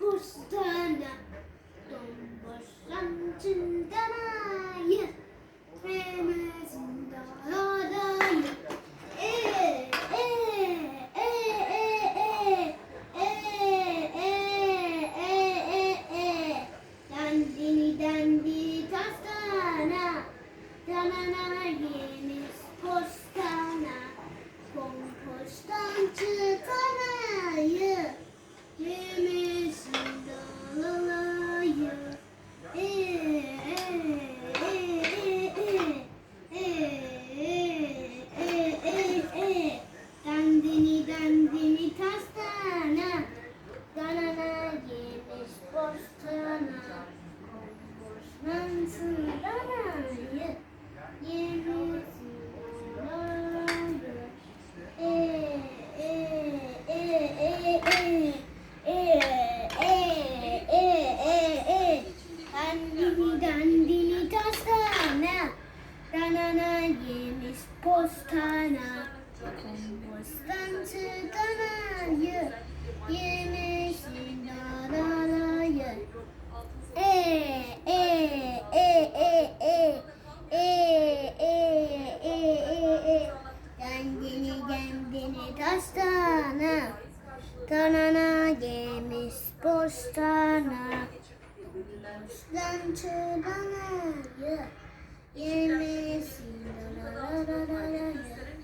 Bustana, don boşan çindana. Altından ayı yeni Dandini tastana, danana yemiş postana, kompostan çıkan ayı yemiş. dastana. Tanana gelmiş bostana Bostan çıbanayı Yeni